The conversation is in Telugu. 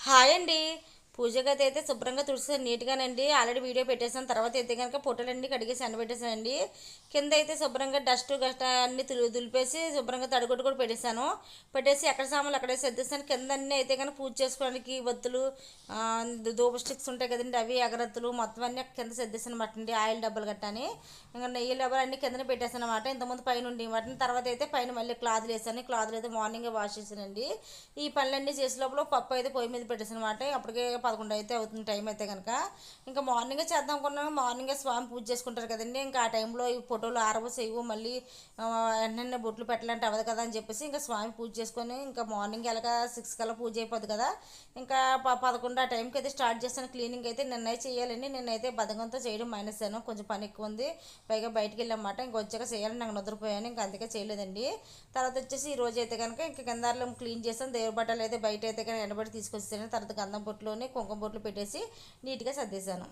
హాయ్ అండి. పూజ గది అయితే శుభ్రంగా తుడిసేసాను నీట్గానండి. ఆల్రెడీ వీడియో పెట్టేసాను తర్వాత అయితే కనుక పొట్టలన్నీ కడిగేసి ఎండబెట్టేసానండి కింద అయితే శుభ్రంగా డస్ట్ గస్ట్ అన్ని తులు దులిపేసి శుభ్రంగా తడిగొట్టు కూడా పెట్టేశాను. పెట్టేసి ఎక్కడ సామాన్లు అక్కడే సర్దిస్తాను కింద అన్నీ అయితే కనుక పూజ చేసుకోవడానికి వత్తులు దూప స్టిక్స్ ఉంటాయి కదండి అవి అగరత్తులు మొత్తం అన్నీ కింద సర్దిస్తాను అనమాట అండి ఆయిల్ డబ్బాలు గట్టని ఇంకా నెయ్యి డబ్బాలు అన్నీ కిందనే పెట్టేసాను అనమాట ఇంతకుముందు పైన ఉండి వాటిని. తర్వాత అయితే పైన మళ్ళీ క్లాత్లు వేసాను క్లాత్లు అయితే మార్నింగే వాష్ చేశానండి. ఈ పనులన్నీ చేసే లోపల పప్పు అయితే పొయ్యి మీద పెట్టేసాను అనమాట అప్పటికే పదకొండు అయితే అవుతుంది టైం అయితే కనుక ఇంకా మార్నింగే చేద్దాం అనుకున్నాను మార్నింగే స్వామి పూజ చేసుకుంటారు కదండి. ఇంకా ఆ టైంలో ఈ ఫోటోలు ఆరవసేవు మళ్ళీ ఎన్నెన్న వెంటనే బొట్లు పెట్టాలంటే అవ్వదు కదా అని చెప్పేసి ఇంకా స్వామి పూజ చేసుకొని ఇంకా మార్నింగ్ ఎలాగా సిక్స్ కల్లా పూజ అయిపోద్ది కదా. ఇంకా ప పదకొండు ఆ టైంకి అయితే స్టార్ట్ చేస్తాను. క్లీనింగ్ అయితే నిన్న చేయాలండి. నిన్నైతే బదకంతో చేయడం మానేశాను. కొంచెం పని ఎక్కువ ఉంది. పైగా బయటికి వెళ్ళామాట ఇంకా వచ్చాక చేయాలని నాకు నిద్రపోయాను. ఇంకా అందుకే చేయలేదండి. తర్వాత వచ్చేసి ఈ రోజు అయితే కనుక ఇంకా కిందార్లో క్లీన్ చేస్తాను దేవుడి బట్టలు అయితే బయట అయితే కనుక ఎండబడి తీసుకొచ్చాను తర్వాత గంధం పొట్టులోని కుంకుమ బొట్లు పెట్టేసి నీట్గా సర్దేశాను.